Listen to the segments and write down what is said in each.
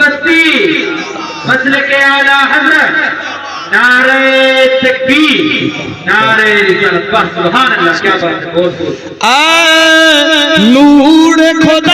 बस्ती muscle के आला हज़रत, नारे तकबीर, नारे सुभान अल्लाह, क्या बात बहुत नूर खुदा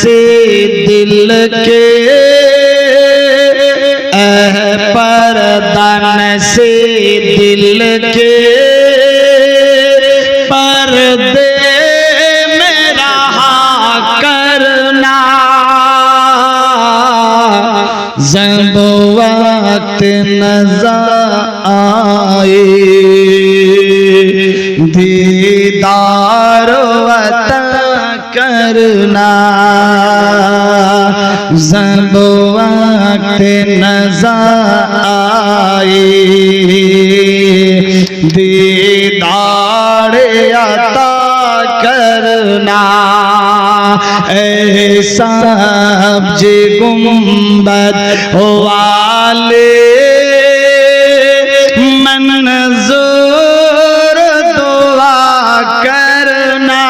से दिल के परदन से दिल के पर्दे में रहा करना। जब नज़र आए, दीदार वतन करना। जब वक्त नज़र आए दीदार अता करना, ऐसा जे गुंबद वाले मंजूर दुआ करना।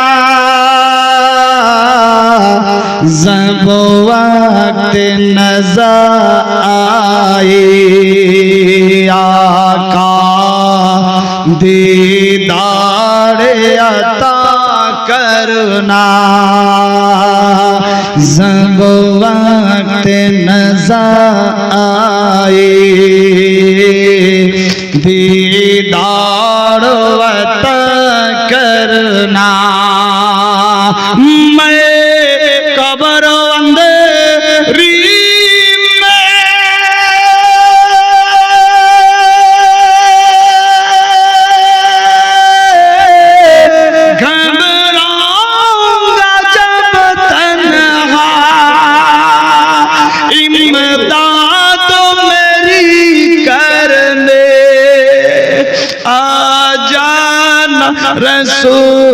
जब नज़र आए आका दीदार अता करना जब वक्त नज़र आए दीदार वत करना मैं Oh.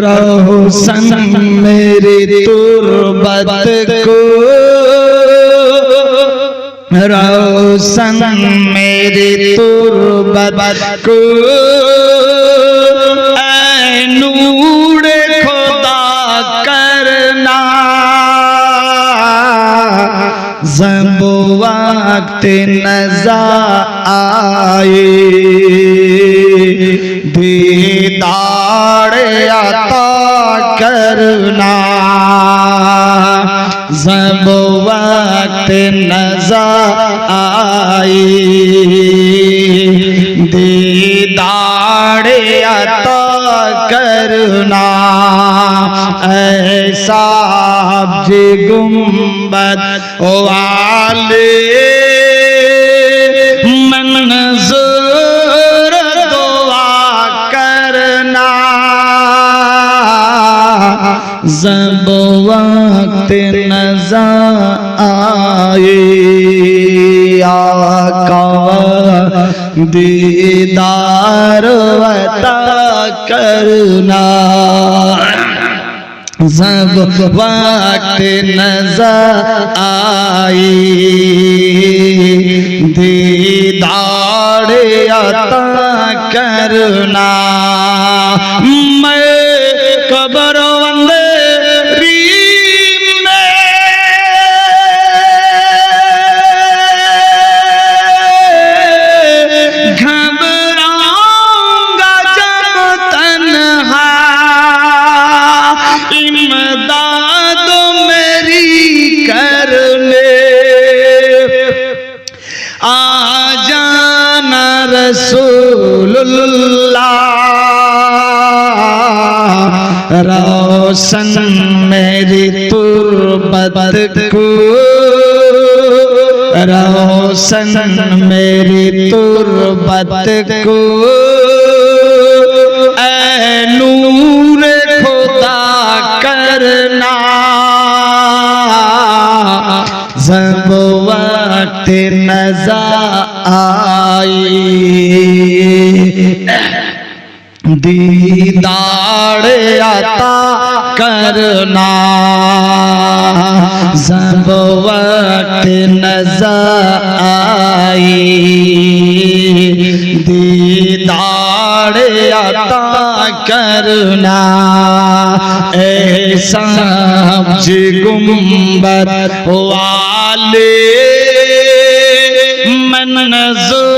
रोशन मेरी तुरबत को। रोशन मेरी तुरबत को। नूर खुदा करना। जब वक्त नज़र आए दीदार अता करना। जब वक्त नज़र आए दीदार अता करना। ऐसा गुंबद वाले जब वक्त नज़र आए, आका दीदार अता करना। जब वक्त नज़र आई दीदार अता करना। मैं कब्र को। रोशन मेरी तुरबत को। नूर खुदा करना। जब वक्त नज़र आई। दीदार आता करना। जब नजा आई। दीदार अता करना। ऐसा गुम्बर वाले। मन नज़र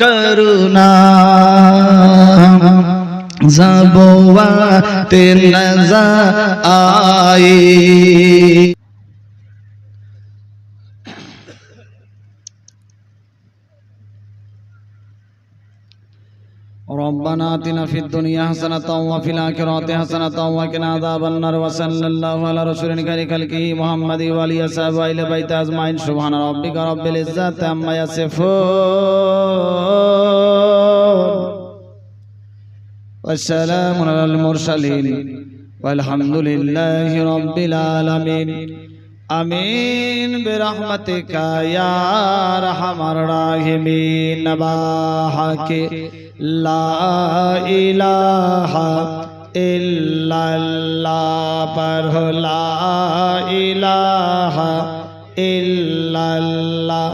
করুণা জবওয়াতে নজা আয়ে ربنا آتنا في الدنيا حسنة وفي الآخرة حسنة وقنا عذاب النار وصلى الله على رسول خير خلقه محمد وعلى أصحابه إلى بيت أجمعين سبحان ربك رب العزة عما يصفون والسلام على المرسلين والحمد لله رب العالمين آمين برحمتك يا أرحم الراحمين نباحك লাহা ইল্লাল্লাহ পড়হ লাহা ইল্লাল্লাহ।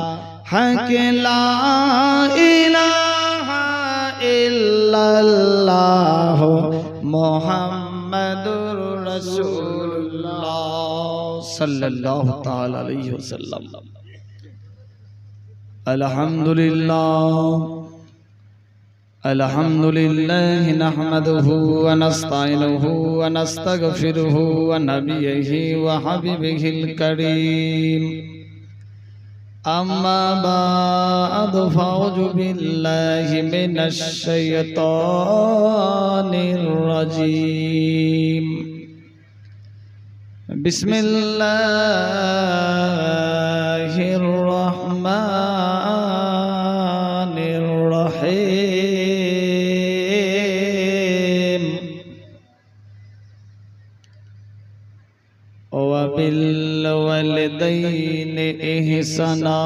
হক লাহা ইল্লাল্লাহ মোহাম্মদুর রাসূলুল্লাহ সাল্লাল্লাহু তাআলা আলহামদুলিল্লাহ। الحمد لله نحمده ونستعينه ونستغفره ونبيه وحبيبه الكريم أما بعد فأعوذ بالله من الشيطان الرجيم بسم الله إحسانا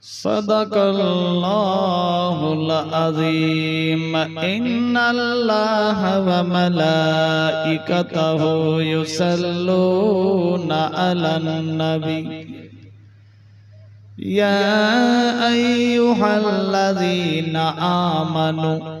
صدق الله العظيم. إن الله وملائكته يصلون على النبي. يا أيها الذين آمنوا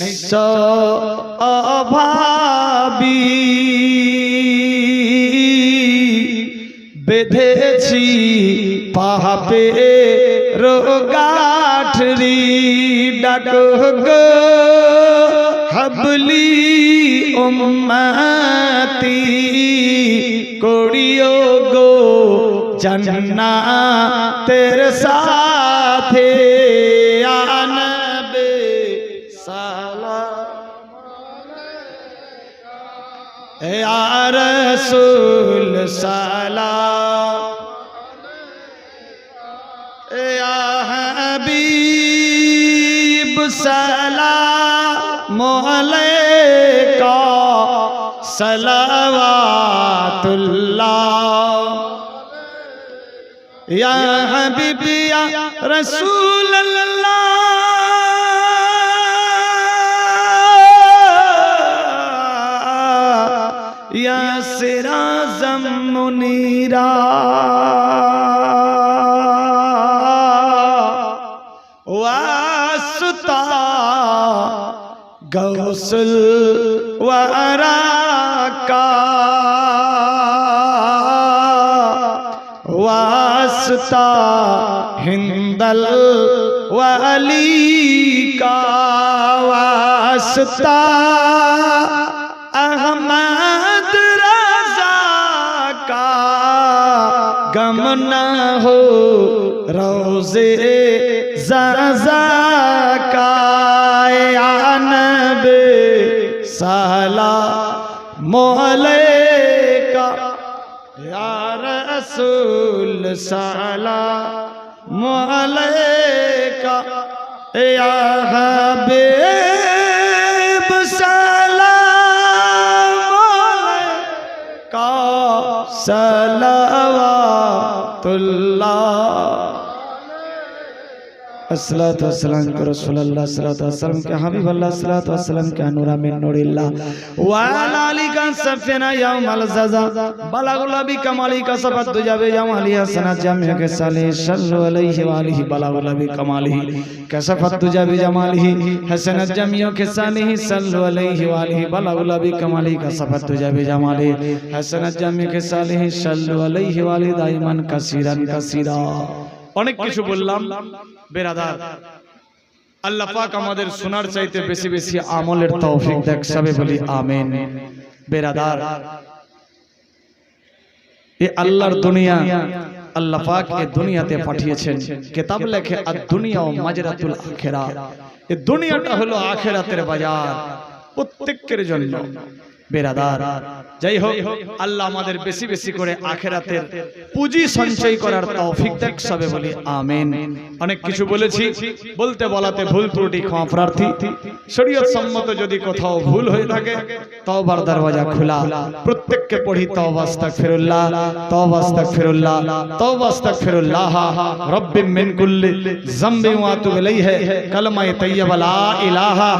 নিঃস অভাবী বেঁধেছি পাহাপে রোগাঠরি ডাক হাবলি উম্মতি করিও গো জন্না তের সাথে। রাসূল সালাম ইয়া হাবিব সালাম মোহলেকা সলাওয়াতুল্লাহ। ইয়া হাবিবি ইয়া রাসূলুল্লাহ। মুনীরা ওয়াসতা গৌসুল ওয়ারাকা वास्ता हिंदल वली का वास्ता روزے زازا کا نب سالا محلے کا یا رسول سالا محلے کا یا حبیب سالا محلے کا سلاوات اللہ अस्सलातु वस्सलाम के रसूलुल्लाह सल्लल्लाहु के हबीब अल्लाह सल्लल्लाहु के नूरा मिन नूरिल्लाह। व अली का सफना यौमल जजा बलागुल अबी कमाली का सबत दुजाबे यौमली हसना जामिया के साले, सल्लल्लाहु अलैहि व आलिहि बलागुल अबी कमाली का सबत दुजाबे जमालिही हसना जामिया के साले, सल्लल्लाहु अलैहि व आलिहि बलागुल अबी कमाली का दुजाबे जमाली हसना जामिया के साले, सल्लल्लाहु अलैहि व आलिहि दाइमान कसीरन कसीरा। অনেক কিছু বললাম। বেরাদার। আল্লাহ পাক আমাদের শোনার চাইতে বেশি বেশি আমলের তৌফিক দেখ সবে বলি আমিন। বেরাদার। এ আল্লাহর দুনিয়া। আল্লাহ পাক এ দুনিয়াতে পাঠিয়েছেন। কিতাব লেখে আর দুনিয়া ও মাজরাতুল আখিরা। এ দুনিয়াটা হলো আখিরাতের বাজার। প্রত্যেকের জন্য। বেরাদার। যাই হোক আল্লাহ আমাদের বেশি বেশি করে আখেরাতের পুঁজি সঞ্চয় করার তৌফিক দেখ সবে বলি, আমিন। অনেক কিছু বলেছি, বলতে বলাতে ভুল ত্রুটি, ক্ষমা প্রার্থী। শরীয়ত সম্মত যদি কোথাও ভুল হয়ে থাকে, তওবার দরওয়াজা খোলা। প্রত্যেককে পড়ি, তওবা আস্তাগফিরুল্লাহ তওবা আস্তাগফিরুল্লাহ তওবা আস্তাগফিরুল্লাহ। রব্বি মিন কুল্লি যামবি ওয়া আতুবু ইলাইহি কালমা তাইয়্যিবা লা ইলাহা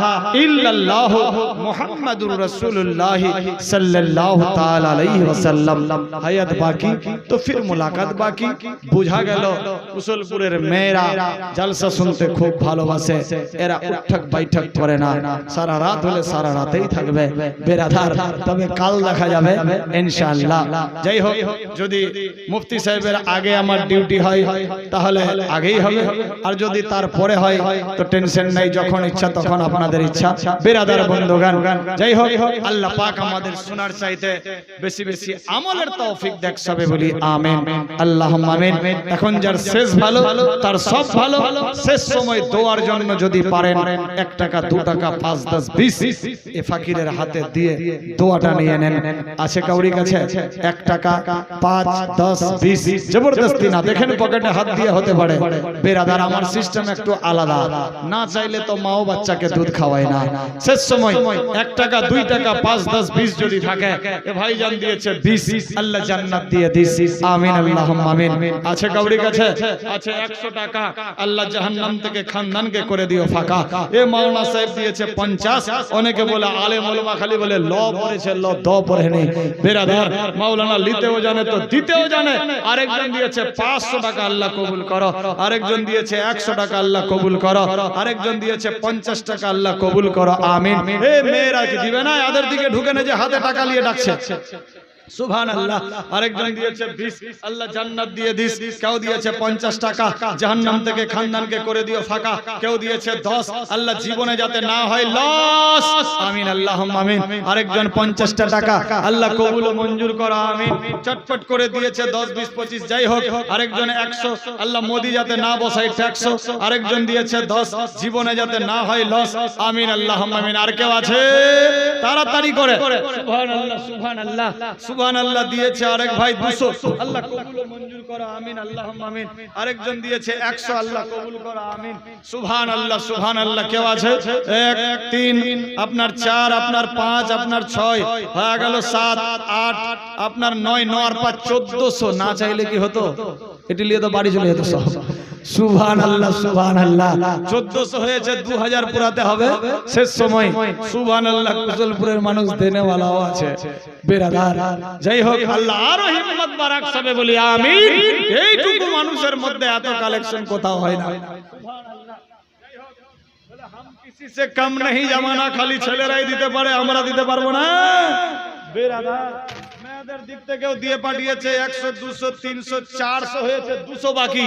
ইল্লাল্লাহ মুহাম্মাদুর রাসূলুল্লাহ। সাল্লাল্লাহু তাআলা আলাইহি ওয়াসাল্লাম হায়াত বাকি তো ফির মুলাকাত বাকি বুঝা গেল উসলপুরের মেয়েরা জলসা শুনতে খুব ভালোবাসে এরা উঠক বৈঠক করে না সারা রাত হলে সারা রাতেই থাকবে বেরাধার তবে কাল দেখা যাবে ইনশাআল্লাহ যাই হোক যদি মুফতি সাহেবের আগে আমার ডিউটি হয় তাহলে আগেই হবে আর যদি তারপরে হয় তো টেনশন নাই যখন ইচ্ছা তখন আপনাদের ইচ্ছা বেরাদার বন্ধুগান যাই হোক আল্লাহ পাক আমাদের শোনার চাইতে বেশি বেশি আমলের তৌফিক দেখ সবে বলি আমিন। আল্লাহ আমিন। এখন যার শেষ ভালো তার সব ভালো শেষ সময় দোয়ার জন্য যদি পারেন এক টাকা দু টাকা পাঁচ দশ বিশ এ ফাকিরের হাতে দিয়ে দোয়াটা নিয়ে নেন। আছে কাউরি কাছে? এক টাকা পাঁচ দশ বিশ জবরদস্তি না। দেখেন পকেটে হাত দিয়ে হতে পারে। বেরাদার আমার সিস্টেম একটু আলাদা। না চাইলে তো মাও বাচ্চাকে দুধ খাওয়ায় না। শেষ সময় এক টাকা দুই টাকা পাঁচ দশ, বিশ যদি থাকে, এ ভাইজান দিয়েছে বিশ, আল্লাহ জান্নাত দিয়ে দিস। আমিন আল্লাহ আমিন। আছে কাউরি কাছে? আছে একশো টাকা। আল্লাহ জাহান্নাম থেকে খানদানকে করে দিও ফাঁকা। এ মাওলানা সাহেব দিয়েছে পঞ্চাশ। অনেকে বলে আলে মলমা খালি বলে, ল পড়েছে, ল দ পড়ে নেই বেরাদার মাওলানা লিতেও জানে তো দিতেও জানে। আরেকজন দিয়েছে পাঁচশো টাকা, আল্লাহ কবুল করো। আরেকজন দিয়েছে একশো টাকা, আল্লাহ কবুল করো। আরেকজন দিয়েছে পঞ্চাশ টাকা, আল্লাহ কবুল করো। আমিন। এ মেয়েরা কি দিবে না? এদের দিকে ঢুকে না যে হাতে টাকা নিয়ে ডাকছে। সুবহান আল্লাহ আরেকজন দিয়েছে 20 আল্লাহ জান্নাত দিয়ে দিস। কেউ দিয়েছে 50 টাকা। জাহান্নাম থেকে খানদানকে করে দিও ফাঁকা। কেউ দিয়েছে 10 আল্লাহ জীবনে যাতে না হয় লস আমিন আল্লাহুম্মা আমিন। আরেকজন 50 টাকা। আল্লাহ কবুল মঞ্জুর করো আমিন। চটপট করে দিয়েছে 10 20 25 যাই হোক আরেকজন 100 আল্লাহ মোদি যাতে না বসায় ট্যাক্স। আরেকজন দিয়েছে 10 জীবনে যাতে না হয় লস আমিন আল্লাহুম্মা আমিন। আর কেউ আছে? তাড়াতাড়ি করে সুবহান আল্লাহ দিয়েছে আরেক ভাই দুশো। আল্লাহ কবুল মঞ্জুর করো, আমিন আল্লাহ আমিন। আরেকজন দিয়েছে একশো, আল্লাহ কবুল করো, আমিন। সুবহান আল্লাহ সুবহান আল্লাহ কেউ আছে? এক, তিন, আপনার চার, আপনার পাঁচ, আপনার ছয়, হয়ে গেল সাত, আট, আপনার নয় নয় আর পাঁচ, চোদ্দশো। না চাইলে কি হতো? এটি নিয়ে তো বাড়ি চলে যেত সব। সুবহান আল্লাহ সুবহান আল্লাহ চোদ্দশো হয়েছে দু হাজার পুরাতে হবে শেষ সময় সুবহান আল্লাহ কুশলপুরের মানুষ দেনেওয়ালাও আছে বেরাদার যাই হোক আল্লাহ আরো হিম্মত বারাক সবে বলি আমিন এইটুকু মানুষের মধ্যে এত কালেকশন কোথাও হয় না किसी से कम नहीं जमाना खाली ছেলেরাই দিতে পারে আমরা দিতে পারবো না বেরাদার মেয়েদের দিক থেকেও দিয়ে পাঠিয়েছে একশো দুশো তিনশো চারশো হয়েছে দুশো বাকি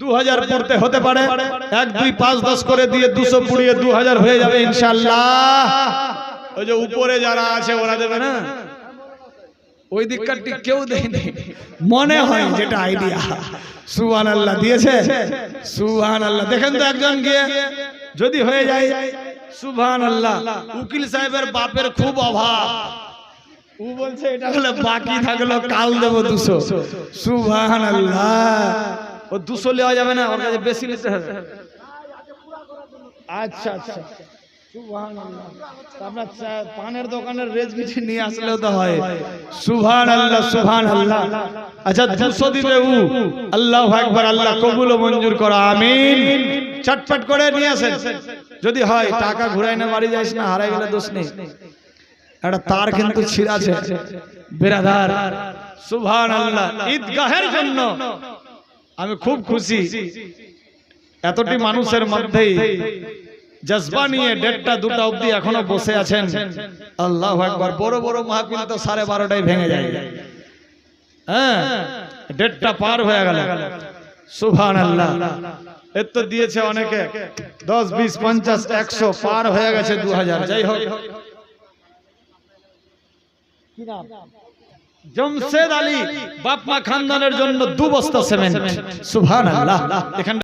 দু হাজার হতে পারে। এক, দুই, পাঁচ, দশ করে দিয়ে দুশো দু হাজার হয়ে যাবে ইনশাল্লাহ ওই যে উপরে যারা আছে, ওরা না? ওই কেউ মনে হয় যেটা আইডিয়া সুহান আল্লাহ দিয়েছে। সুহান আল্লাহ দেখেন তো একজন গিয়ে, যদি হয়ে যায় সুবহান আল্লাহ উকিল সাহেবের বাপের খুব অভাব। ও বলছে, এটা বাকি থাকল, কাল দেবো দুশো। সুবহান আল্লাহ ও দুশো নেওয়া যাবে না, ওর কাছে বেশি নিতে হবে। আচ্ছা আচ্ছা। আচ্ছা চটপট করে নিয়ে আসেন। যদি হয়, টাকা ঘুরাই না বাড়ি যাইস না হারাই গেলে দোষ নেই। একটা তার কিন্তু ছিঁড়াছে বেরাদার সুবহান আল্লাহ ঈদগাহের জন্য। আমি খুব খুশি এতটি মানুষের মধ্যেই জজবা নিয়ে দেড়টা দুটা অবধি এখনও বসে আছেন। আল্লাহ একবার বড় বড় মাহফিল তো সাড়ে বারোটায় ভেঙে যায়। হ্যাঁ। দেড়টা পার হয়ে গেল। সুভান আল্লাহ এর তো দিয়েছে অনেকে। দশ বিশ পঞ্চাশ একশো পার হয়ে গেছে দু হাজার যাই হোক। জমশেদ আলী বাপমা খানদানের জন্য দু বস্তা সিমেন্ট। এখানে